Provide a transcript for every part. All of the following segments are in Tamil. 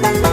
Bye.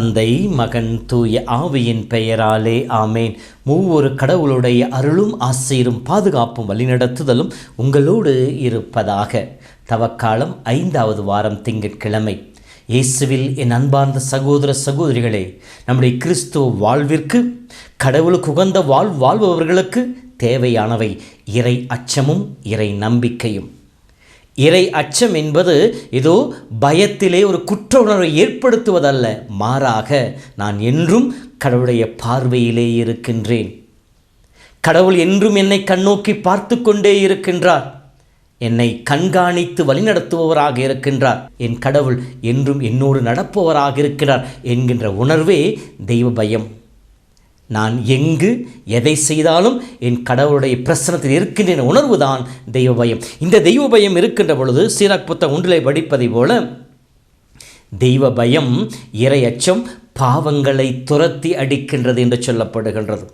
தந்தை மகன் தூய ஆவியின் பெயராலே ஆமேன். மூவொரு கடவுளுடைய அருளும் ஆசீரும் பாதுகாப்பும் வழிநடத்துதலும் உங்களோடு இருப்பதாக. தவக்காலம் ஐந்தாவது வாரம் திங்கட்கிழமை. இயேசுவில் என் அன்பார்ந்த சகோதர சகோதரிகளே நம்முடைய கிறிஸ்துவ வாழ்விற்கு கடவுளுக்கு உகந்த வாழ் வாழ்பவர்களுக்கு தேவையானவை இறை அச்சமும் இறை நம்பிக்கையும். இறை அச்சம் என்பது ஏதோ பயத்திலே ஒரு குற்ற உணர்வை ஏற்படுத்துவதல்ல. மாறாக நான் என்றும் கடவுளுடைய பார்வையிலே இருக்கின்றேன். கடவுள் என்றும் என்னை கண்ணோக்கி பார்த்து கொண்டே இருக்கின்றார். என்னை கண்காணித்து வழிநடத்துபவராக இருக்கின்றார். என் கடவுள் என்றும் என்னோடு நடப்பவராக இருக்கிறார் என்கின்ற உணர்வே தெய்வ பயம் நான் எங்கு எதை செய்தாலும் என் கடவுளுடைய பிரசனத்தில் இருக்கின்ற உணர்வு தான் தெய்வ பயம் இந்த தெய்வ பயம் இருக்கின்ற பொழுது சீராக் புத்தகம் ஒன்றிலே படிப்பதை போல தெய்வ பயம் இறை அச்சம் பாவங்களை துரத்தி அடிக்கின்றது என்று சொல்லப்படுகின்றது.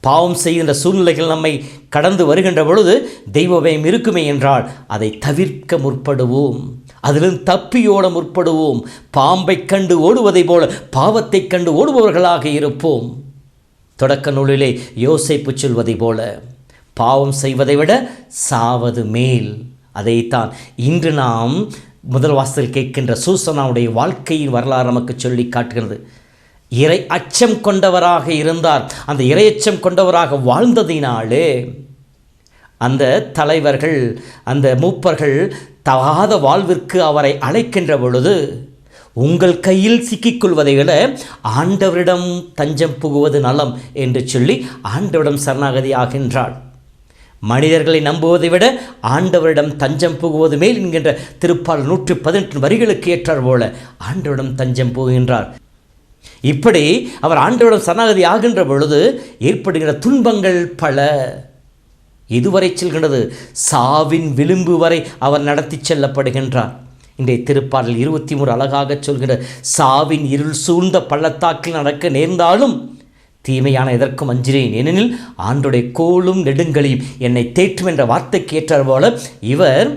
பாவம் செய்கின்ற சூழ்நிலைகள் நம்மை கடந்து வருகின்ற பொழுது தெய்வ பயம் இருக்குமே என்றால் அதை தவிர்க்க முற்படுவோம். அதிலிருந்து தப்பியோட முற்படுவோம். பாம்பை கண்டு ஓடுவதைப் போல பாவத்தைக் கண்டு ஓடுபவர்களாக இருப்போம். தொடக்க நூலிலே யோசைப்பு சொல்வதை போல பாவம் செய்வதை விட சாவது மேல். அதைத்தான் இன்று நாம் முதல் வாசல் கேட்கின்ற சூசனாவுடைய வாழ்க்கையின் வரலாறு நமக்கு சொல்லி காட்டுகிறது. இறை அச்சம் கொண்டவராக இருந்தார். அந்த இறை அச்சம் கொண்டவராக வாழ்ந்ததினாலே அந்த தலைவர்கள் அந்த மூப்பர்கள் தகாத வாழ்விற்கு அவரை அழைக்கின்ற பொழுது உங்கள் கையில் சிக்கிக்கொள்வதை விட ஆண்டவரிடம் தஞ்சம் புகுவது நலம் என்று சொல்லி ஆண்டவரிடம் சரணாகதி ஆகின்றாள். மனிதர்களை நம்புவதை விட ஆண்டவரிடம் தஞ்சம் புகுவது மேல் என்கின்ற திருப்பால் நூற்றி பதினெட்டு வரிகளுக்கு ஏற்றார் போல ஆண்டவரிடம் தஞ்சம் புகுகின்றார். இப்படி அவர் ஆண்டவரிடம் சரணாகதி ஆகின்ற பொழுது ஏற்படுகிற துன்பங்கள் பல. இதுவரை செல்கின்றது. சாவின் விளிம்பு வரை அவர் நடத்தி செல்லப்படுகின்றார். இன்றைய திருப்பாடல் இருபத்தி மூணு அழகாக சொல்கிற சாவின் இருள் சூழ்ந்த பள்ளத்தாக்கில் நடக்க நேர்ந்தாலும் தீமையான எதற்கும் அஞ்சிறேன் ஏனெனில் ஆண்டுடைய கோலும் நெடுங்களையும் என்னை தேற்றும் என்ற வார்த்தைக்கு ஏற்றார் போல இவர்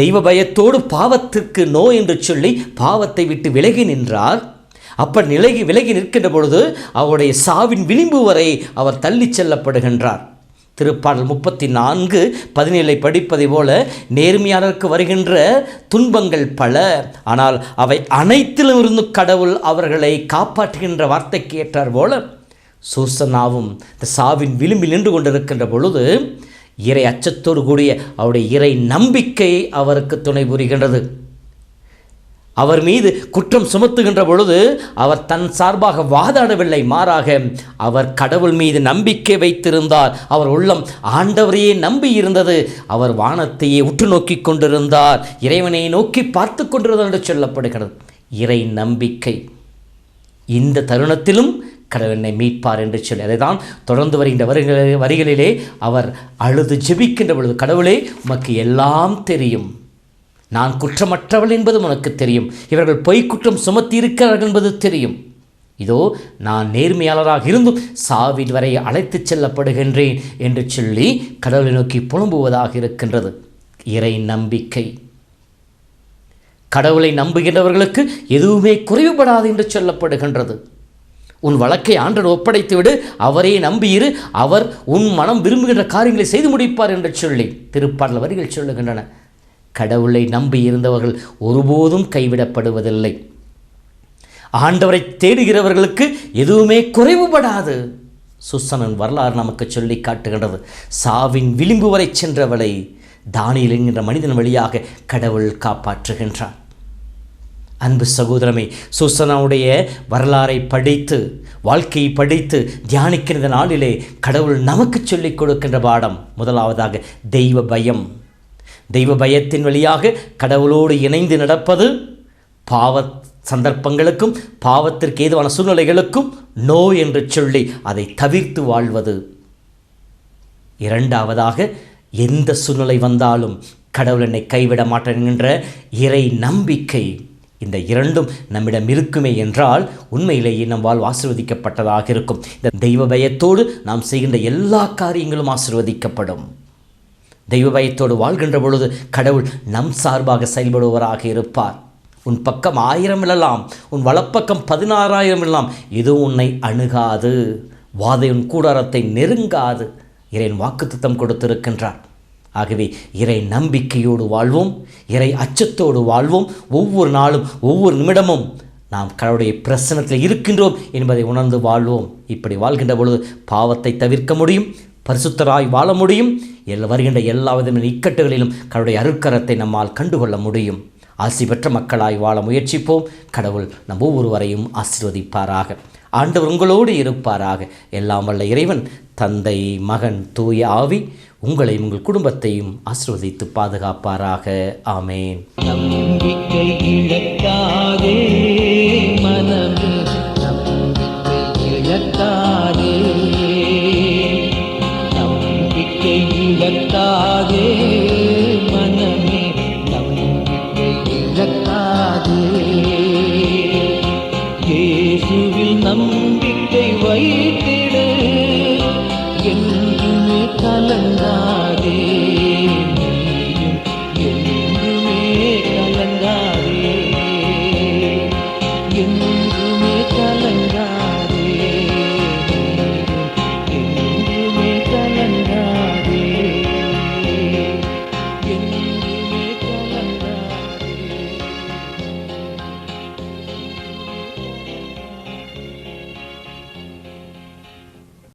தெய்வ பயத்தோடு பாவத்திற்கு நோ என்று சொல்லி பாவத்தை விட்டு விலகி நின்றார். அப்ப நிலகி விலகி நிற்கின்ற பொழுது அவருடைய சாவின் விளிம்பு வரை அவர் தள்ளிச் செல்லப்படுகின்றார். திருப்பாடல் முப்பத்தி நான்கு பதினேழை படிப்பதை போல நேர்மையாளருக்கு வருகின்ற துன்பங்கள் பல. ஆனால் அவை அனைத்திலும் இருந்து கடவுள் அவர்களை காப்பாற்றுகின்ற வார்த்தைக்கு ஏற்றார் போல. சூசனாவும் இந்த சாவின் விளிம்பில் நின்று கொண்டிருக்கின்ற பொழுது இறை அச்சத்தோடு கூடிய அவருடைய இறை நம்பிக்கை அவருக்கு துணை புரிகின்றது. அவர் மீது குற்றம் சுமத்துகின்ற பொழுது அவர் தன் சார்பாக வாதாடவில்லை. மாறாக அவர் கடவுள் மீது நம்பிக்கை வைத்திருந்தார். அவர் உள்ளம் ஆண்டவரையே நம்பி இருந்தது. அவர் வானத்தையே உற்று நோக்கி கொண்டிருந்தார். இறைவனை நோக்கி பார்த்து கொண்டிருந்தார் என்று சொல்லப்படுகிறது. இறை நம்பிக்கை. இந்த தருணத்திலும் கடவுளை மீட்பார் என்று சொல்லி அதை தான் தொடர்ந்து வருகின்ற வரிகளிலே அவர் அழுது ஜெபிக்கின்ற பொழுது கடவுளே உமக்கு எல்லாம் தெரியும். நான் குற்றமற்றவள் என்பதும் உனக்கு தெரியும். இவர்கள் பொய் குற்றம் சுமத்தி இருக்கிறார்கள் என்பது தெரியும். இதோ நான் நேர்மையாளராக இருந்தும் சாவின் வரை அழைத்துச் செல்லப்படுகின்றேன் என்று சொல்லி கடவுளை நோக்கி புலம்புவதாக இருக்கின்றது. இறை நம்பிக்கை. கடவுளை நம்புகின்றவர்களுக்கு எதுவுமே குறைவுபடாது என்று சொல்லப்படுகின்றது. உன் வழக்கை ஆண்டன் ஒப்படைத்துவிடு அவரே நம்பியிரு அவர் உன் மனம் விரும்புகின்ற காரியங்களை செய்து முடிப்பார் என்று சொல்லி திருப்பாடல் வரிகள் சொல்லுகின்றன. கடவுளை நம்பி இருந்தவர்கள் ஒருபோதும் கைவிடப்படுவதில்லை. ஆண்டவரை தேடுகிறவர்களுக்கு எதுவுமே குறைவுபடாது. சுசனன் வரலாறு நமக்கு சொல்லி காட்டுகின்றது. சாவின் விளிம்பு வரை சென்றவளை தானியில் என்கின்ற மனிதன் வழியாக கடவுள் காப்பாற்றுகின்றான். அன்பு சகோதரமே சுசனாவுடைய வரலாறை படித்து வாழ்க்கையை படித்து தியானிக்கின்ற நாளிலே கடவுள் நமக்கு சொல்லிக் கொடுக்கின்ற பாடம். முதலாவதாக தெய்வ பயம். தெய்வ பயத்தின் வழியாக கடவுளோடு இணைந்து நடப்பது பாவ சந்தர்ப்பங்களுக்கும் பாவத்திற்கு ஏதுவான சூழ்நிலைகளுக்கும் நோ என்று சொல்லி அதை தவிர்த்து வாழ்வது. இரண்டாவதாக எந்த சூழ்நிலை வந்தாலும் கடவுள் என்னை கைவிட மாட்டேன் என்ற இறை நம்பிக்கை இந்த இரண்டும் நம்மிடம் இருக்குமே என்றால் உண்மையிலேயே நம்மால் ஆசிர்வதிக்கப்பட்டதாக இருக்கும். இந்த தெய்வ பயத்தோடு நாம் செய்கின்ற எல்லா காரியங்களும் ஆசிர்வதிக்கப்படும். தெய்வ பயத்தோடு வாழ்கின்ற பொழுது கடவுள் நம் சார்பாக செயல்படுவராக இருப்பார். உன் பக்கம் ஆயிரம் இழலாம் உன் வலப்பக்கம் பதினாறாயிரம் இழலாம் இது உன்னை அணுகாது. வாதை உன் கூடாரத்தை நெருங்காது. இறைவன் வாக்குத்தத்தம் கொடுத்திருக்கின்றார். ஆகவே இறை நம்பிக்கையோடு வாழ்வோம் இறை அச்சத்தோடு வாழ்வோம். ஒவ்வொரு நாளும் ஒவ்வொரு நிமிடமும் நாம் கடவுளுடைய பிரசனத்தில் இருக்கின்றோம் என்பதை உணர்ந்து வாழ்வோம். இப்படி வாழ்கின்ற பொழுது பாவத்தை தவிர்க்க முடியும் பரிசுத்தராய் வாழ முடியும். எல் வருகின்ற எல்லா விதமான இக்கட்டுகளிலும் கடவுளுடைய அருக்கரத்தை நம்மால் கண்டுகொள்ள முடியும். ஆசி பெற்ற மக்களாய் வாழ முயற்சிப்போம். கடவுள் நம் ஒவ்வொருவரையும் ஆசீர்வதிப்பாராக. ஆண்டவர் உங்களோடு இருப்பாராக. எல்லாம் வல்ல இறைவன் தந்தை மகன் தூய ஆவி உங்களையும் உங்கள் குடும்பத்தையும் ஆசீர்வதித்து பாதுகாப்பாராக. ஆமேன்.